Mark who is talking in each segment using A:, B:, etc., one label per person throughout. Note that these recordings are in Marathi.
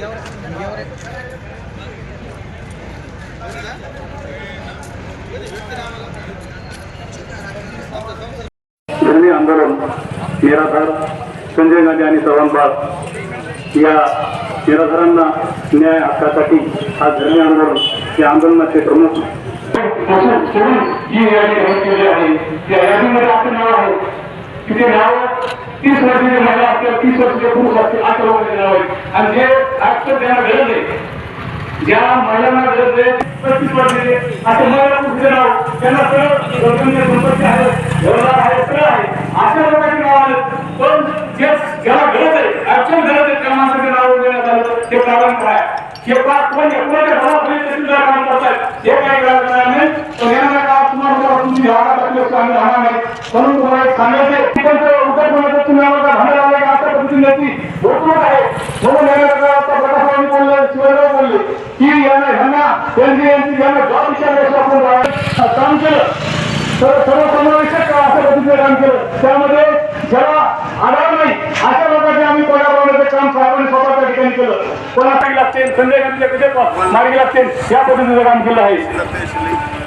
A: धरणी आंदोलन निराधार संजय गांधी आणि चव्हाणबाग या निराधारांना न्याय हक्कासाठी आज धरणी आंदोलन या आंदोलनाचे प्रमुख
B: जी यादी जाहीर केली आहे त्या यादीमध्ये आपलं नाव आहे की ते नाव तीस वर्षाचे महिला असतील तीस वर्षाचे पुरुष असतील अशा लोकांचे आणि जे ऍक्टर त्यांना गरज आहे ज्या महिलांना गरज आहे पस्तीस वर्षाचे असे महिला नाव त्यांना सगळं संपत्ती आहे घरदार आहे सगळं आहे. अशा लोकांची नाव आलं पण जे ज्याला गरज आहे ऍक्च्युअल गरज आहे त्या माणसाचे नाव देण्यात आलं ते कारण काय हे पाच घरापर्यंत सुद्धा काम हे काही करणार नाही. पण तुम्हाला आम्ही राहणार नाही. म्हणून तुम्हाला सांगायचं उत्तर कोणाचं तुम्ही आम्हाला आहे. म्हणून प्रकाशवाणी बोलले शिवाजीराव बोलले. की यांना ह्यांना त्यांची यांची जॉब आपण काम केलं. तर सर्वसमावेशक असं पद्धतीचं काम केलं? त्यामध्ये ज्याला आधार नाही अशा लोकांचे आम्ही पगार वाढवण्याचं काम साहेबांनी स्वतःच्या ठिकाणी केलं. कोणासाठी लागते संजय गांधीच्या कसे मार्गी लागते या पद्धतीचं काम केलं आहे.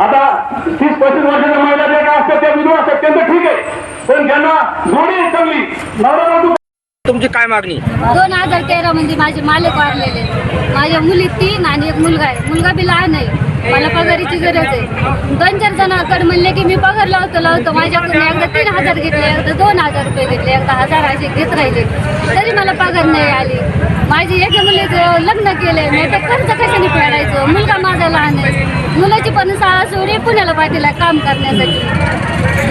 B: आता तीस पस्तीस वर्षाच्या महिला ज्या काय असतात त्या विधवा असतात त्यांचं ठीक आहे. पण ज्यांना जोडी चांगली नवरा
C: तुमची काय मागणी?
D: दोन हजार तेरा मध्ये माझे मालक वाढलेले माझ्या मुली तीन आणि एक मुलगा आहे. मुलगा बी लहान आहे. मला पगारीची गरज आहे. दोन चार जणांकडे म्हणले की मी पगार लावतो लावतो. माझ्याकडून एकदा तीन हजार घेतले एकदा दोन हजार रुपये घेतले एकदा हजार असे घेत राहिले. तरी मला पगार नाही आली. माझी एका मुलीचं लग्न केलंय मी तर खर्च कशाने फेडायचं? मुलगा माझा लहान आहे. मुलाची पण शाळा सोडी पुण्याला पाठीला काम करण्यासाठी.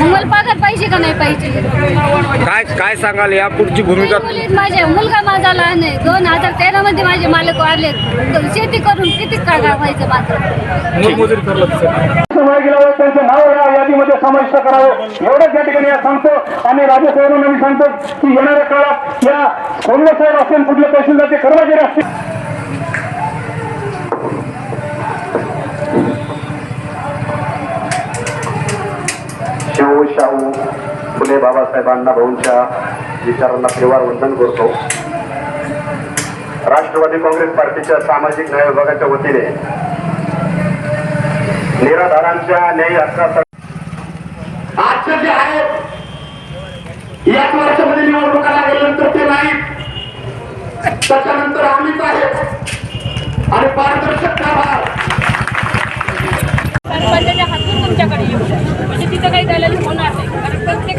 D: मला पगार पाहिजे का नाही पाहिजे
C: काय काय सांगाल? या पुढची भूमिका
D: तीन मुली माझे मुलगा माझा लहान आहे. दोन हजार तेरा मध्ये माझे मालक वाढले शेती करून किती काळ व्हायचं माझं
B: समय गेल्यावर त्यांचं नाव या यादीमध्ये समाविष्ट करावं. एवढंच या ठिकाणी सांगतो. आणि राजसाहेबांना मी सांगतो की येणाऱ्या काळात या कोल्हे साहेब असेल कुठले तहसीलदारचे कर्मचारी असतील.
A: शिव शाहू फुले बाबासाहेबांना भाऊंच्या विचारांना परिवार वंदन करतो. राष्ट्रवादी काँग्रेस पार्टीच्या सामाजिक न्याय विभागाच्या वतीने निराधारांच्या न्याय हक्कासाठी
B: आजचं जे आहे याच वर्षामध्ये निवडणुका लागल्यानंतर ते नाही त्याच्यानंतर आम्हीच आहे आणि पारदर्शक कारभार.
E: सरपंचाच्या हातून तुमच्याकडे येऊ म्हणजे तिथं काही झालेलं होणार नाही. कारण प्रत्येक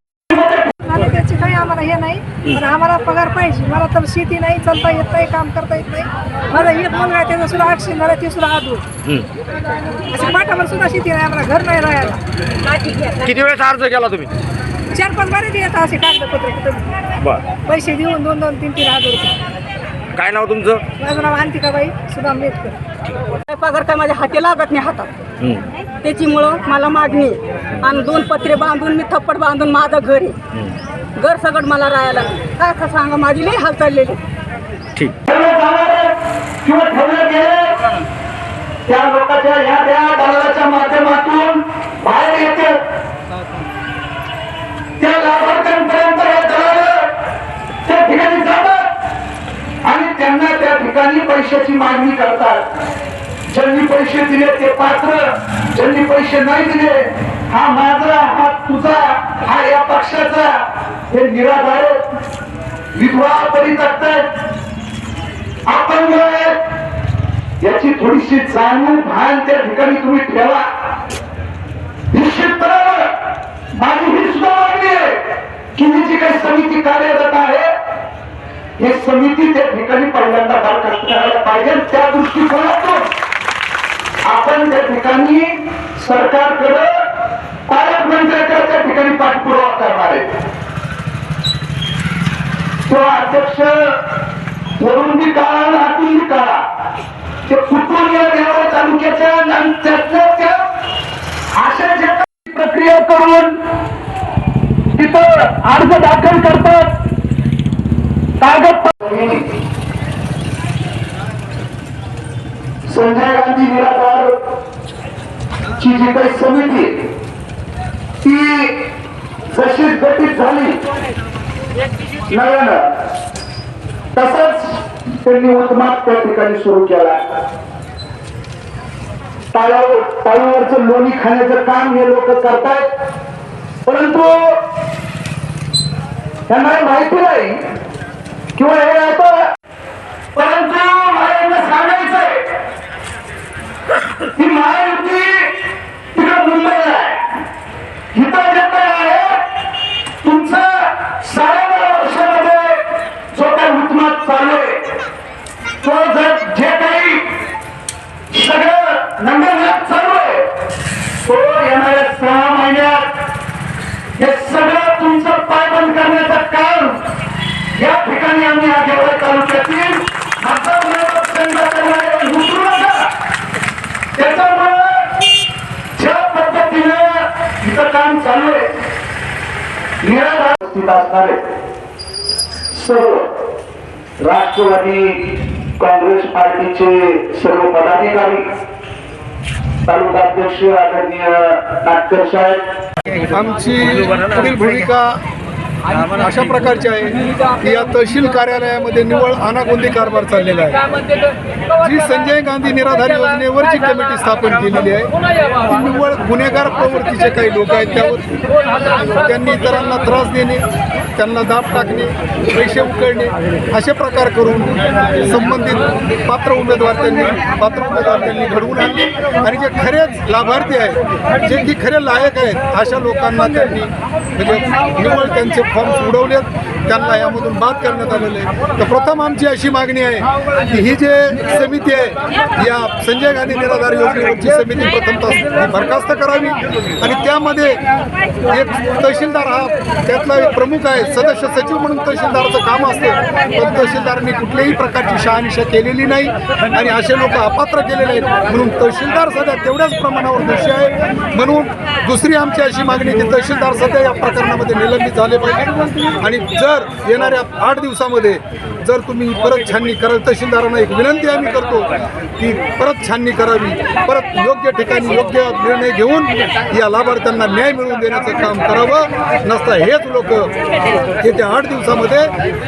F: काही आम्हाला हे नाही. पण आम्हाला पगार पाहिजे. मला तर शेती नाही चालता येत नाही काम करता येत नाही. माझा एक मुलगा आहे त्याचा सुद्धा ऍक्सिडेंट झाला ते सुद्धा आदू असे पाठावर सुद्धा शेती नाही आम्हाला घर नाही राहायला.
C: किती वेळेस अर्ज केला तुम्ही?
F: चार पाच बारे येतात असे कागदपत्र पैसे देऊन दोन दोन तीन तीन हजार रुपये.
C: काय नाव तुमचं?
F: माझं नाव अंतिकाबाई सुद्धा आंबेडकर
G: पगार काय माझ्या हाती लागत नाही हातात. त्याच्यामुळं मला मागणी. आणि दोन पत्रे बांधून मी थप्पड बांधून माझं घर आहे. घर सगळं मला राहायला. लागलं. काय का सांगा माझी लई हाल चाललेली.
C: ठीक.
B: त्या लोकांच्या ह्या त्या दलालाच्या माध्यमातून बाहेर येते. त्या लाभार्थ्यांपर्यंत हे दलाल त्या ठिकाणी जातात आणि त्यांना त्या ठिकाणी पैशाची मागणी करतात. ज्यांनी पैसे दिले ते पात्र ज्यांनी पैसे नाही दिले हा माझा हा तुझा हा या पक्षाचा हे निराधार विधवा परितक्तायत अपंग याची थोडीशी जाणीव भान त्या ठिकाणी तुम्ही ठेवा. निश्चित माझी ही सुद्धा मागणी आहे की ही जी काही समिती कार्यरत आहे हे समिती त्या ठिकाणी पहिल्यांदा बरखास्त करायला पाहिजे त्या दृष्टिकोनातून आपण त्या ठिकाणी सरकारकडे पालकमंत्र्याकडे त्या ठिकाणी पाठपुरावा करणार आहे तो अध्यक्ष वरून बी काळा आणि बी काळा ते कुठून या देवळा तालुक्याच्या नंतर अशा ज्या प्रक्रिया
C: करून तिथं अर्ज दाखल करतात. कागद संजय गांधी निराधार ची जी काही समिती ती जशी गठीत झाली नव्यानं तसंच त्यांनी उत्मात त्या ठिकाणी सुरू केला. टाळावर टाळूवरचं लोणी खाण्याचं काम हे लोक करतायत. परंतु त्यांना माहिती नाही किंवा हे आता परंतु मला यांना सांगायचंय ही महायुती तिकडे मुंबईला आहे इथं जे काही आहे तुमचं साडेबारा वर्षामध्ये जो काही हुकमात चालू आहे तो जर जे काही सगळं नंबरनाथ चालू आहे तो येणाऱ्या सहा महिन्यात हे सगळं तुमचं पायबंद करण्याचं काम या ठिकाणी आम्ही आगेवाडी तालुक्यातील मतदार करणारे उतरू नका त्याच्यामुळे ज्या पद्धतीनं इथं काम चालू आहे निराधार असणारे सर्व राष्ट्रवादी काँग्रेस पार्टीचे सर्व पदाधिकारी तालुकाध्यक्ष आदरणीय नाटकर साहेब.
H: आमची पुढील भूमिका अशा प्रकारची आहे की या तहसील कार्यालयामध्ये निवळ अनागोंदी कारभार चाललेला आहे. जी संजय गांधी निराधार योजनेवर जी कमिटी स्थापन केलेली आहे ती निव्वळ गुन्हेगार प्रवृत्तीचे काही लोक आहेत त्यावर त्यांनी इतरांना त्रास देणे त्यांना दाब टाकणे पैसे उकळणे असे प्रकार करून संबंधित पात्र उमेदवार त्यांनी पात्र उमेदवार त्यांनी घडवून आणले. आणि जे खरेच लाभार्थी आहेत जे की खरे लायक आहेत अशा लोकांना त्यांनी म्हणजे निव्वळ त्यांचे फॉर्म्स उडवलेत त्यांना यामधून बाद करण्यात आलेले आहे तर प्रथम आमची अशी मागणी आहे की ही जे समिती आहे या संजय गांधी निराधार योजनेवरची समिती प्रथमतः बरखास्त करावी. आणि त्यामध्ये एक तहसीलदार हा त्यातला एक प्रमुख आहे सदस्य सचिव म्हणून तहसीलदाराचं काम असतं. पण तहसीलदारांनी कुठल्याही प्रकारची शहानिशा केलेली नाही आणि असे लोक अपात्र केलेले आहेत. म्हणून तहसीलदार सध्या तेवढ्याच प्रमाणावर दोषी आहे म्हणून दुसरी आमची अशी मागणी की तहसीलदार सध्या या प्रकरणामध्ये निलंबित झाले पाहिजे. आणि जर येणाऱ्या आठ दिवसामध्ये जर तुम्ही परत छाननी कराल तहसीलदारांना एक विनंती आम्ही करतो की परत छाननी करावी परत योग्य ठिकाणी योग्य निर्णय घेऊन या लाभार्थ्यांना न्याय मिळवून देण्याचं काम करावं. नसता हेच लोक येत्या आठ दिवसामध्ये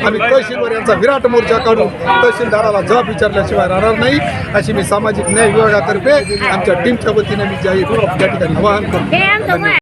H: आम्ही तहसीलवर यांचा विराट मोर्चा काढून तहसीलदाराला जबाब विचारल्याशिवाय राहणार नाही. अशी मी सामाजिक न्याय विभागातर्फे आमच्या टीमच्या वतीने मी जाहीर या ठिकाणी आवाहन करतो.